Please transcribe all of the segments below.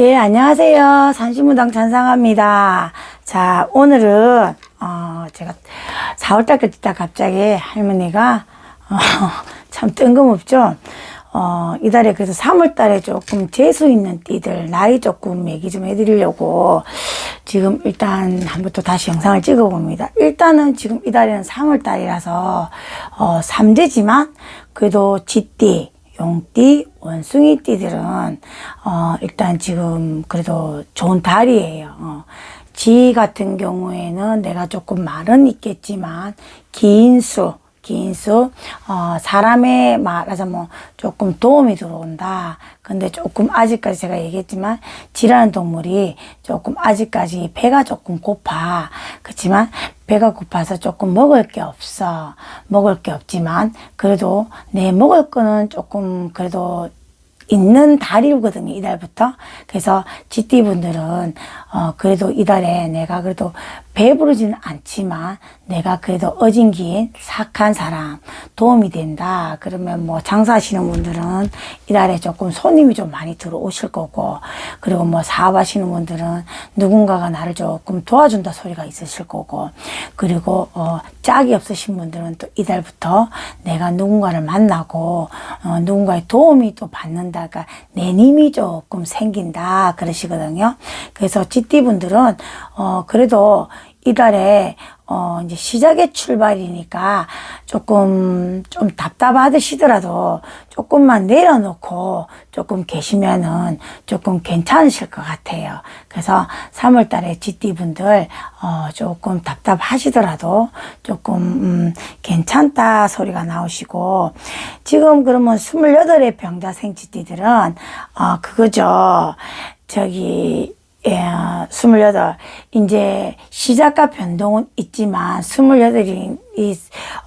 예, 안녕하세요. 산신무당 전상합니다. 자, 오늘은, 어, 제가 4월달까지 있다 갑자기 할머니가, 어, 참 뜬금없죠? 어, 이달에 그래서 3월달에 조금 재수 있는 띠들, 나이 조금 얘기 좀 해드리려고 지금 일단 한번 또 다시 영상을 찍어봅니다. 일단은 지금 이달에는 3월달이라서, 어, 삼재지만 그래도 쥐띠, 용띠, 원숭이 띠들은 어 일단 지금 그래도 좋은 달이에요. 어. 지 같은 경우에는 내가 조금 말은 있겠지만 긴 수, 긴 수, 어, 사람의 말하자면 조금 도움이 들어온다. 근데 조금 아직까지 제가 얘기했지만 지라는 동물이 조금 아직까지 배가 조금 고파. 그렇지만 배가 고파서 조금 먹을 게 없어. 먹을 게 없지만 그래도 내 먹을 거는 조금 그래도 있는 달이거든요, 이달부터. 그래서 GT분들은, 어, 그래도 이달에 내가 그래도 배부르지는 않지만 내가 그래도 어진긴 착한 사람, 도움이 된다. 그러면 뭐 장사하시는 분들은 이달에 조금 손님이 좀 많이 들어오실 거고, 그리고 뭐 사업하시는 분들은 누군가가 나를 조금 도와준다 소리가 있으실 거고, 그리고, 어, 짝이 없으신 분들은 또 이달부터 내가 누군가를 만나고, 어, 누군가의 도움이 또 받는다가 내 힘이 조금 생긴다. 그러시거든요. 그래서 GT분들은, 어, 그래도 이달에 어 이제 시작의 출발이니까 조금 좀 답답하시더라도 조금만 내려놓고 조금 계시면은 조금 괜찮으실 것 같아요. 그래서 3월 달에 GT 분들 어 조금 답답하시더라도 조금 음 괜찮다 소리가 나오시고 지금 그러면 28의 병자생 GT들은 어 그거죠. 저기 예, 스물여덟. 이제 시작과 변동은 있지만, 스물여덟이, 이,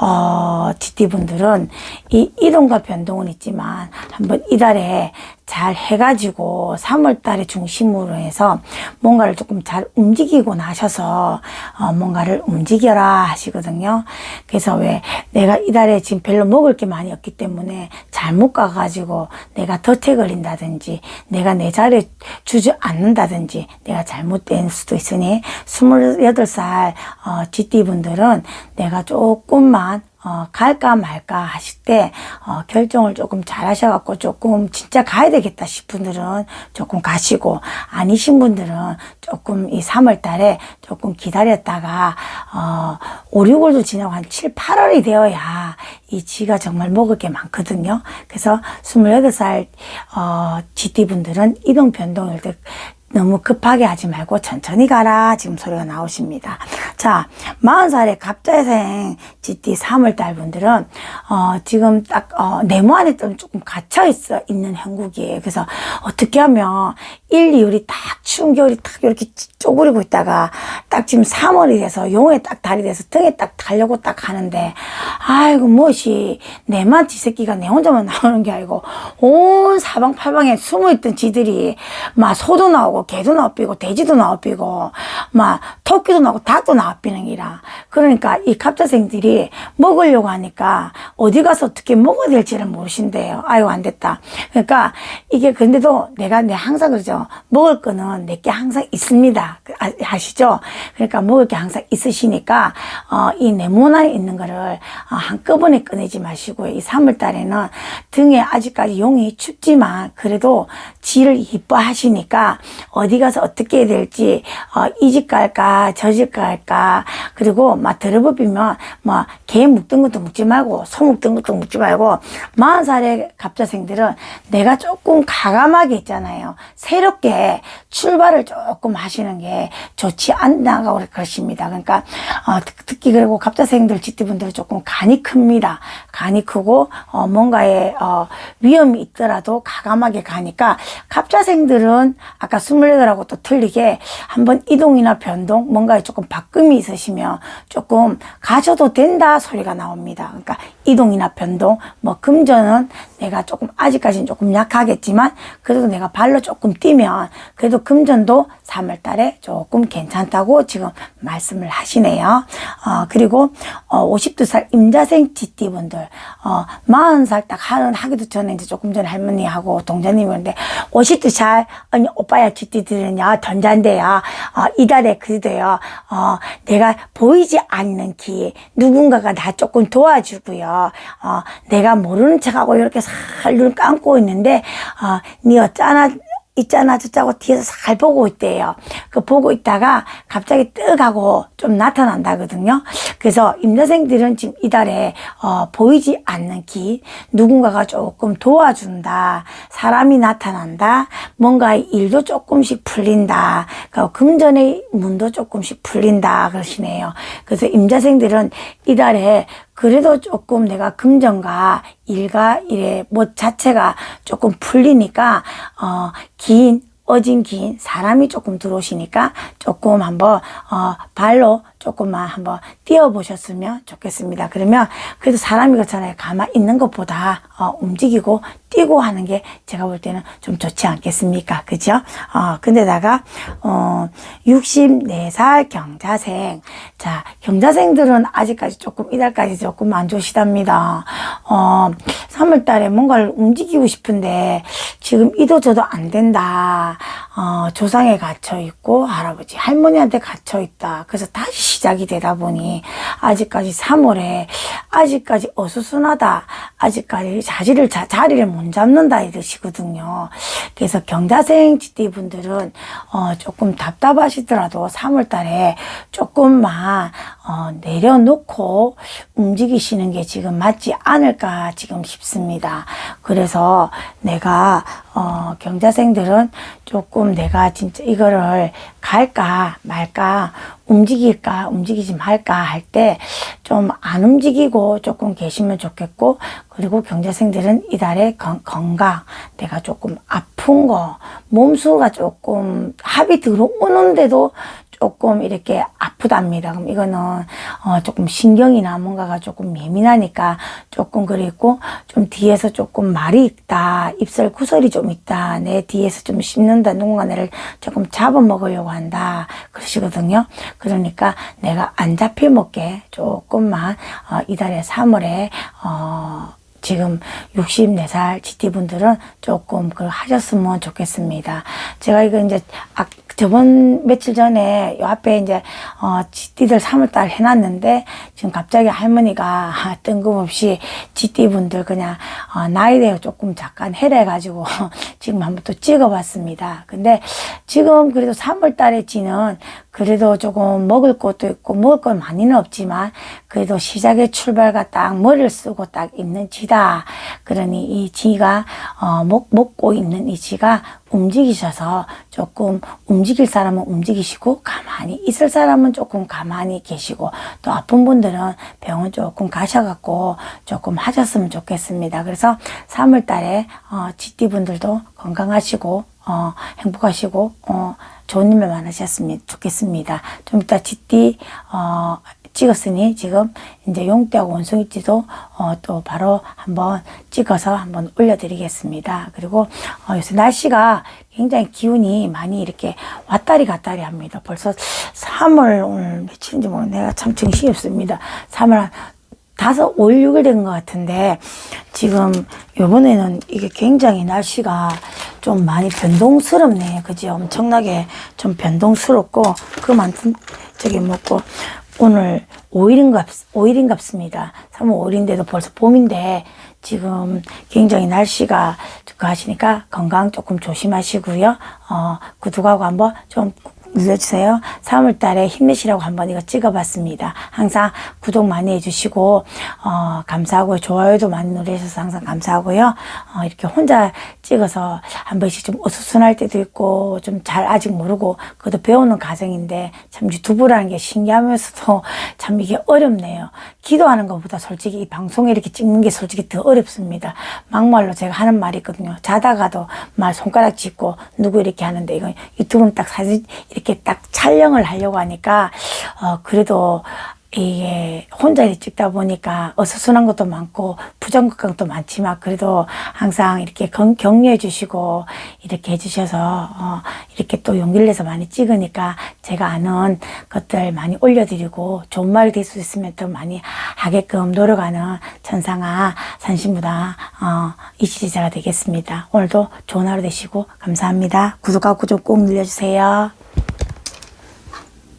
어, GT분들은 이 이동과 변동은 있지만, 한번 이달에 잘 해가지고, 3월달에 중심으로 해서 뭔가를 조금 잘 움직이고 나셔서, 어, 뭔가를 움직여라 하시거든요. 그래서 왜 내가 이달에 지금 별로 먹을 게 많이 없기 때문에 잘못 가가지고 내가 덫에 걸린다든지, 내가 내 자리에 주지 않는다든지, 내가 잘못된 수도 있으니 28살 어, GT분들은 내가 조금만 어, 갈까 말까 하실 때, 어, 결정을 조금 잘 하셔갖고 조금 진짜 가야 되겠다 싶은 분들은 조금 가시고, 아니신 분들은 조금 이 3월 달에 조금 기다렸다가, 어, 5, 6월도 지나고 한 7, 8월이 되어야 이 지가 정말 먹을 게 많거든요. 그래서 28살, 어, GT분들은 이동 변동일 때 너무 급하게 하지 말고 천천히 가라. 지금 소리가 나오십니다. 자, 40살의 갑자생 GT 3월달 분들은, 어, 지금 딱, 어, 네모 안에 좀 조금 갇혀 있어, 있는 형국이에요. 그래서 어떻게 하면 1, 2월이 딱 추운 겨울이 딱 이렇게 쪼그리고 있다가 딱 지금 3월이 돼서 용에 딱 달이 돼서 등에 딱 달려고 딱 하는데, 아이고, 무엇이, 내만 지새끼가 내 혼자만 나오는 게 아니고, 온 사방팔방에 숨어있던 지들이, 막 소도 나오고, 개도 나오피고, 돼지도 나오피고, 막 토끼도 나오고, 닭도 나오피는 기라. 그러니까 이 갑자생들이 먹으려고 하니까 어디 가서 어떻게 먹어야 될지를 모르신대요. 아유, 안 됐다. 그러니까 이게 근데도 내가 내 항상 그러죠. 먹을 거는 내게 항상 있습니다. 그, 아, 아시죠? 그러니까 먹을 게 항상 있으시니까, 어, 이 네모나에 있는 거를 어, 한꺼번에 꺼내지 마시고, 이 3월 달에는 등에 아직까지 용이 춥지만, 그래도 지를 이뻐하시니까, 어디 가서 어떻게 해야 될지, 어, 이 집 갈까, 저 집 갈까, 그리고 막 들어보면, 뭐, 개 묵던 것도 묵지 말고, 소 묵던 것도 묵지 말고, 40살의 갑자생들은 내가 조금 가감하게 있잖아요. 새롭게 출발을 조금 하시는 게 좋지 않나고 그러십니다. 그러니까, 어, 특- 특히 그리고 갑자생들, 지티분들은 조금 간이 큽니다. 간이 크고, 어, 뭔가에, 어, 위험이 있더라도 가감하게 가니까, 갑자생들은 아까 28하고 또 틀리게 한번 이동이나 변동, 뭔가에 조금 바꿈이 있으시면 조금 가셔도 된다 소리가 나옵니다. 그러니까 이동이나 변동, 뭐 금전은 내가 조금 아직까지는 조금 약하겠지만 그래도 내가 발로 조금 뛰면 그래도 금전도 3월 달에 조금 괜찮다고 지금 말씀을 하시네요. 어, 그리고 어, 52살 임자생 GT분들 어, 40살 딱 하는 하기도 전에 이제 조금 전에 할머니하고 동자님이었는데 52살 언니 오빠야 GT들은요 전자인데요. 어, 이달에 그래도요. 어, 내가 보이지 않는 길 누군가가 나 조금 도와주고요. 어, 내가 모르는 척하고 이렇게 살 눈 감고 있는데 어, 니 어쩌나 있잖아 저쩌고 뒤에서 잘 보고 있대요. 그 보고 있다가 갑자기 뜨 하고 좀 나타난다거든요. 그래서 임대생들은 지금 이달에 어, 보이지 않는 길 누군가가 조금 도와준다. 사람이 나타난다. 뭔가 일도 조금씩 풀린다. 그 금전의 문도 조금씩 풀린다 그러시네요. 그래서 임자생들은 이달에 그래도 조금 내가 금전과 일과 일의 뭐 자체가 조금 풀리니까 어, 긴 어진 긴 사람이 조금 들어오시니까 조금 한번 어, 발로 조금만 한번 뛰어보셨으면 좋겠습니다. 그러면 그래도 사람이 그렇잖아요. 가만히 있는 것보다 어, 움직이고 뛰고 하는 게 제가 볼 때는 좀 좋지 않겠습니까? 그죠? 어, 근데다가 어, 64살 경자생 자 경자생들은 아직까지 조금 이달까지 조금 안 좋으시답니다. 어, 3월 달에 뭔가를 움직이고 싶은데 지금 이도 저도 안 된다. 어, 조상에 갇혀 있고 할아버지 할머니한테 갇혀 있다. 그래서 다시 시작이 되다 보니 아직까지 3월에 아직까지 어수선하다. 아직까지 자리를 자, 자리를 못 잡는다 이러시거든요. 그래서 경자생 GT 분들은 어, 조금 답답하시더라도 3월 달에 조금만 어, 내려놓고 움직이시는 게 지금 맞지 않을까 지금 싶습니다. 그래서 내가 어, 경자생들은 조금 내가 진짜 이거를 갈까 말까 움직일까 움직이지 말까 할 때 좀 안 움직이고 조금 계시면 좋겠고 그리고 경자생들은 이달에 건, 건강 내가 조금 아픈 거 몸수가 조금 합이 들어오는데도 조금 이렇게 아프답니다. 그럼 이거는 어 조금 신경이나 뭔가가 조금 예민하니까 조금 그리고 좀 뒤에서 조금 말이 있다. 입술 구설이 좀 있다. 내 뒤에서 좀 씹는다. 누군가 나를 조금 잡아먹으려고 한다. 그러시거든요. 그러니까 내가 안 잡혀먹게 조금만 어 이달에 3월에 어 지금 64살 GT분들은 조금 그 하셨으면 좋겠습니다. 제가 이거 이제 아, 저번 며칠 전에 요 앞에 이제 어 GT들 3월달 해놨는데 지금 갑자기 할머니가 뜬금없이 GT분들 그냥 어 나이대가 조금 잠깐 해래가지고 지금 한번 또 찍어봤습니다. 근데 지금 그래도 3월달에 지는 그래도 조금 먹을 것도 있고 먹을 건 많이는 없지만 그래도 시작의 출발과 딱 머리를 쓰고 딱 있는 지다. 그러니 이 지가 어, 먹, 먹고 있는 이 지가 움직이셔서 조금 움직일 사람은 움직이시고 가만히 있을 사람은 조금 가만히 계시고 또 아픈 분들은 병원 조금 가셔갖고 조금 하셨으면 좋겠습니다. 그래서 3월 달에 어, 지띠분들도 건강하시고 어, 행복하시고 어, 좋은 일만 많으셨으면 좋겠습니다. 좀 이따 지띠 어, 찍었으니 지금 이제 용대하고 원숭이띠도 어, 또 바로 한번 찍어서 한번 올려드리겠습니다. 그리고 어, 요새 날씨가 굉장히 기운이 많이 이렇게 왔다리 갔다리 합니다. 벌써 3월 오늘 며칠인지 모르겠는데 내가 참 정신이 없습니다. 3월 한 다섯, 5일, 6일 된 것 같은데, 지금, 요번에는 이게 굉장히 날씨가 좀 많이 변동스럽네. 그지? 엄청나게 좀 변동스럽고, 그만큼, 저기 먹고, 오늘 5일인갑, 5일인갑습니다. 3월 5일인데도 벌써 봄인데, 지금 굉장히 날씨가 그 하시니까 건강 조금 조심하시고요. 어, 구독하고 한번 좀 눌러주세요. 3월 달에 힘내시라고 한번 이거 찍어봤습니다. 항상 구독 많이 해주시고, 어, 감사하고요. 좋아요도 많이 누르셔서 항상 감사하고요. 어, 이렇게 혼자 찍어서 한 번씩 좀 어수선할 때도 있고, 좀 잘 아직 모르고, 그것도 배우는 과정인데, 참 유튜브라는 게 신기하면서도 참 이게 어렵네요. 기도하는 것보다 솔직히 이 방송에 이렇게 찍는 게 솔직히 더 어렵습니다. 막말로 제가 하는 말이 있거든요. 자다가도 말 손가락 짚고 누구 이렇게 하는데, 이건 유튜브는 딱 사진, 이렇게 딱 촬영을 하려고 하니까 어 그래도 이게 혼자 찍다 보니까 어수선한 것도 많고 부정극도 많지만 그래도 항상 이렇게 경, 격려해 주시고 이렇게 해주셔서 어, 이렇게 또 용기를 내서 많이 찍으니까 제가 아는 것들 많이 올려드리고 좋은 말이 될수 있으면 더 많이 하게끔 노력하는 천상아 산신무당 어, 이시리자가 되겠습니다. 오늘도 좋은 하루 되시고 감사합니다. 구독하고 구독 꼭 눌러주세요.